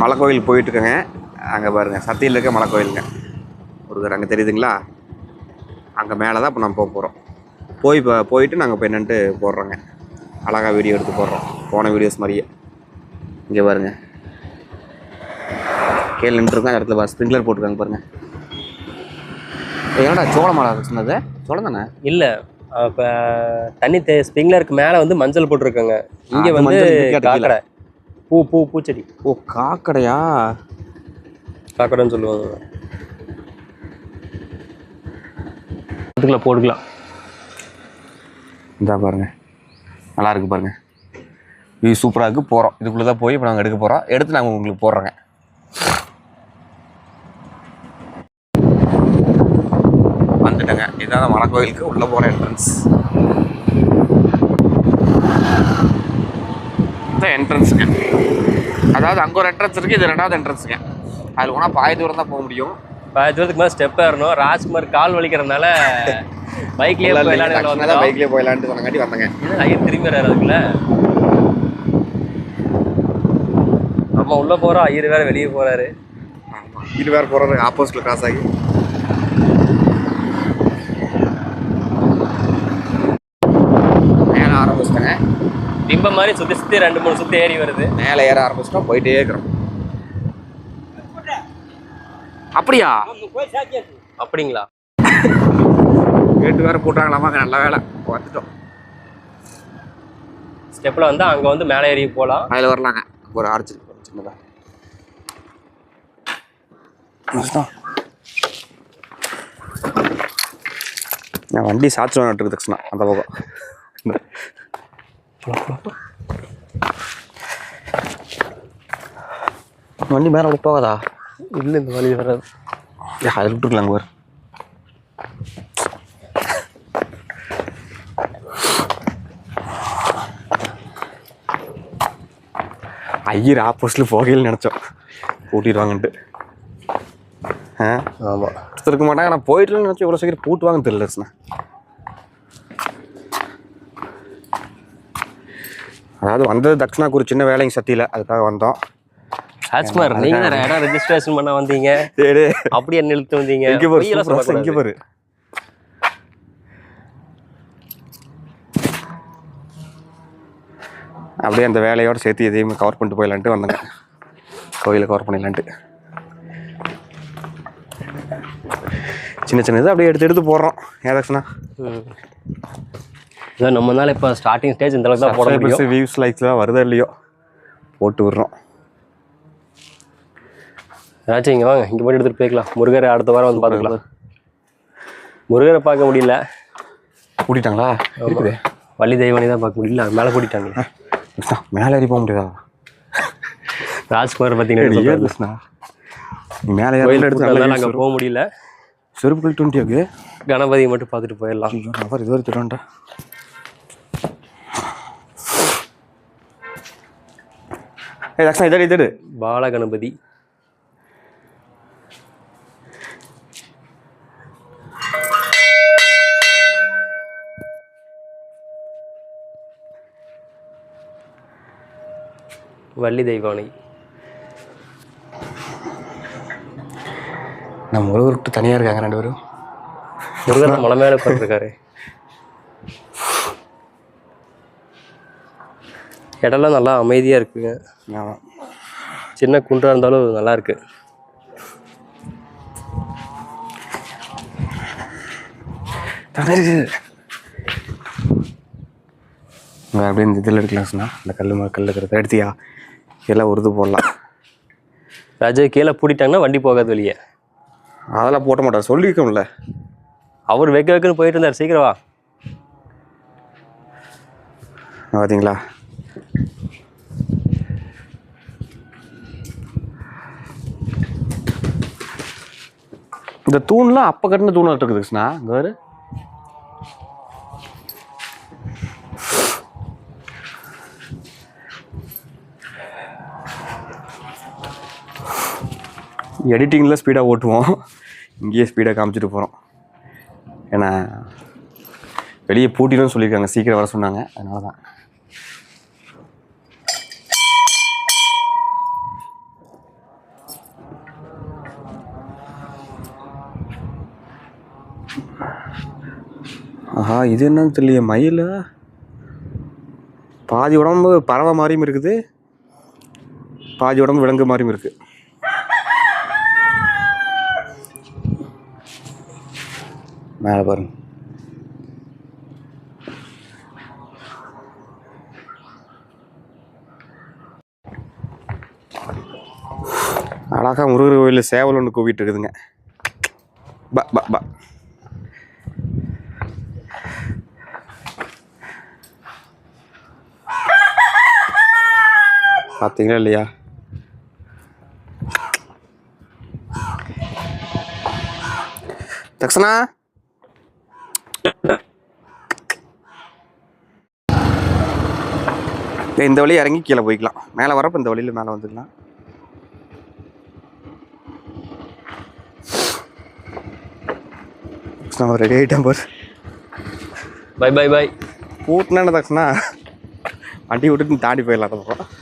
மலை கோயில் போயிட்டுருக்கேங்க. அங்கே பாருங்கள் சத்தியில் இருக்க மலை கோயிலுங்க ஒரு அங்கே தெரியுதுங்களா? அங்கே மேலே தான் இப்போ நம்ம போக போகிறோம் போய் இப்போ போயிட்டு நாங்கள் இப்போ என்னன்ட்டு போடுறோங்க. அழகாக வீடியோ எடுத்து போடுறோம். போன வீடியோஸ் மாதிரியே. இங்கே பாருங்க. கீழே நின்றுருக்கோம் அந்த இடத்துல ஸ்ப்ரிங்க்லர் போட்டிருக்காங்க பாருங்க. ஏய், என்னடா சோள மலை சொன்னது? சோளம் தானே? இல்லை இப்போ தண்ணி தே ஸ்ப்ரிங்லருக்கு மேலே வந்து மஞ்சள் போட்டிருக்காங்க. இங்கே வந்து காக்கடை. பூ பூ பூச்செடி. ஓ காக்கடையா? காக்கடைன்னு சொல்லுவாங்க. அதுக்குள்ள போட்டுக்கலாம். இந்தா பாருங்க. நல்லா இருக்கு பாருங்க. இது சூப்பராக இருக்கு. போகிறோம் இதுக்குள்ளே தான் போய் இப்போ நாங்கள் எடுக்க போகிறோம் எடுத்து நாங்கள் உங்களுக்கு போடுறோங்க. வந்துட்டேங்க. இதுதான் மலை கோயிலுக்கு உள்ளே போகிற என்ட்ரன்ஸ் இந்த என்ட்ரன்ஸுங்க அதாவது அங்கே ஒரு என்ட்ரன்ஸ் இருக்குது இது ரெண்டாவது என்ட்ரன்ஸுங்க அதில் போனால் பாதி தூரம் தான் போக முடியும். பாதி தூரத்துக்கு மேலே ஸ்டெப் ஏறணும். ராஜ்குமார் கால் வலிக்கிறதுனால பைக்லேயே போயிடலாம் பைக்லேயே போயிடலான்ட்டு சொன்னங்காட்டி வந்தேங்க. ஐயர் திரும்பி வர்றாரு அதுக்குள்ள? நம்ம உள்ள போறோம் ஐயர் வேற வெளியே போறாரு. ஆமாம் இது வேறு போகிறது ஆப்போசிட்டில் கிராஸ் ஆகி மேலே ஆரம்பிச்சிட்டேங்க பிம்பம் மாதிரி சுத்தி சுத்தி ரெண்டு மூணு சுத்தி ஏறி வருது. மேலே ஏற ஆரம்பிச்சிட்டோம் போயிட்டே இருக்கிறோம். அப்படியா? அப்படிங்களா? கேட்டு வேற போட்டாங்களாமாங்க நல்ல வேலை. வந்துட்டோம். ஸ்டெப்ல வந்து அங்க வந்து மேலே ஏறி போலாம். அதில் வரலாங்க. ஒரு ஆர்ச்சி சின்னதாக நான் வண்டி வேணும் தக்ஷனா அந்த பக்கம். வண்டி மேலே அப்படி போகாதா? இல்ல இந்த வழி வராது. அதில் விட்டுருக்கலாங்க பாரு. ஐயர் ஆப்போசிட்டில் போகையில் நினச்சோம். பூட்டிடுவாங்கன்ட்டு ஆ? ஆமா. இருக்க மாட்டாங்க. நான் போயிட்டுன்னு நினச்சி இவ்வளோ சீக்கிரம் பூட்டுவாங்கன்னு தெரியல அதாவது வந்தது ஒரு சின்ன வேலைங்க சத்தியில் அதுக்காக வந்தோம். ராஜ்குமார் நீங்க வேற இடம் ரெஜிஸ்ட்ரேஷன் பண்ண வந்தீங்க. சரி. அப்படி என்ன இழுத்து வந்தீங்க. இங்கே பாரு இங்கே. பாரு. அப்படியே அந்த வேலையோட சேர்த்து எதையுமே கவர் பண்ணிட்டு போயிடலான்ட்டு வந்தேங்க. கோயிலை கவர் பண்ணிடலான்ட்டு. சின்ன சின்ன இது அப்படியே எடுத்து எடுத்து போடுறோம். ஏதாச்சுன்னா இதான் நம்மனால இப்போ ஸ்டார்டிங் ஸ்டேஜ் இந்த அளவுக்கு தான் போட முடியும். வியூஸ் லைக்ஸ்லாம் வருதா இல்லையோ? போட்டு விடுறோம். ஏதாச்சும் இங்க வாங்க. இங்க போய் எடுத்துட்டு போய்க்கலாம். முருகரை அடுத்த வாரம் வந்து பார்த்துக்கலாம். முருகரை பார்க்க முடியல. கூட்டிட்டாங்களா? இருக்குது. வள்ளி தெய்வானி தான் பார்க்க முடியல. மேலே கூட்டிட்டாங்க. மேலே ஏறி போக முடியாதா? ராஜ்குமார் பார்த்தீங்கன்னா மேலே கோயில் எடுத்து அங்கே போக முடியல. செருப்பு கழட்டி வந்துட்டியாக்கு கணபதியை மட்டும் பார்த்துட்டு போயிடலாம். நபர் இது வரைக்கும் இதடி இதடு. பால கணபதி வள்ளி தெய்வானை. நம்ம ஒரு தனியாக இருக்காங்க ரெண்டு பேரும். முருகன் மலை மேலே உட்காந்துருக்காரு இடம்லாம் நல்லா அமைதியாக இருக்குங்க. ஆமாம் சின்ன குன்றா இருந்தாலும் நல்லா இருக்கு. இங்கே அப்படியே இந்த இதில் எடுக்கலாம் சொன்னா இந்த கல் மா கல் இருக்கிறத எடுத்தியா? எல்லாம் உருது போடலாம். ராஜா கீழே பூட்டிட்டாங்கன்னா வண்டி போகாது வெளியே. அதெல்லாம் போட்ட மாட்டார் சொல்லியிருக்கோம்ல. அவர் வெக்க வெக்குன்னு போயிட்டு இருந்தார். சீக்கிரம் வா. பார்த்தீங்களா இந்த தூண்லாம் அப்போ கட்டின தூணாக இருக்குது கிருஷ்ணா. இங்கே பாரு. எடிட்டிங்கில் ஸ்பீடாக ஓட்டுவோம். இங்கேயே ஸ்பீடாக காமிச்சிட்டு போகிறோம் ஏன்னா வெளியே பூட்டிடும் சொல்லியிருக்காங்க. சீக்கிரம் வர சொன்னாங்க. அதனால தான் ஆஹா இது என்னன்னு தெரியல மயில்? பாதி உடம்பு பறவை மாதிரியும் இருக்குது. பாதி உடம்பு விலங்கு மாதிரியும் இருக்கு. மேலே பாருங்க. அழகா முருகர் கோயிலில் சேவல் ஒன்று கூவிட்டு இருக்குதுங்க. பா பா பா. பார்த்தீங்களா இல்லையா? தக்ஷனா? இந்த வழி இறங்கி கீழே போய்க்கலாம். மேலே வரப்போ இந்த வழியில் மேலே வந்துக்கலாம். நம்ம ரெடி ஆகிட்டோம் பாரு. Bye bye bye. கூட்டினா தக்ஷனா. வண்டி விட்டுட்டு தாண்டி போயிடலாம் பக்கம்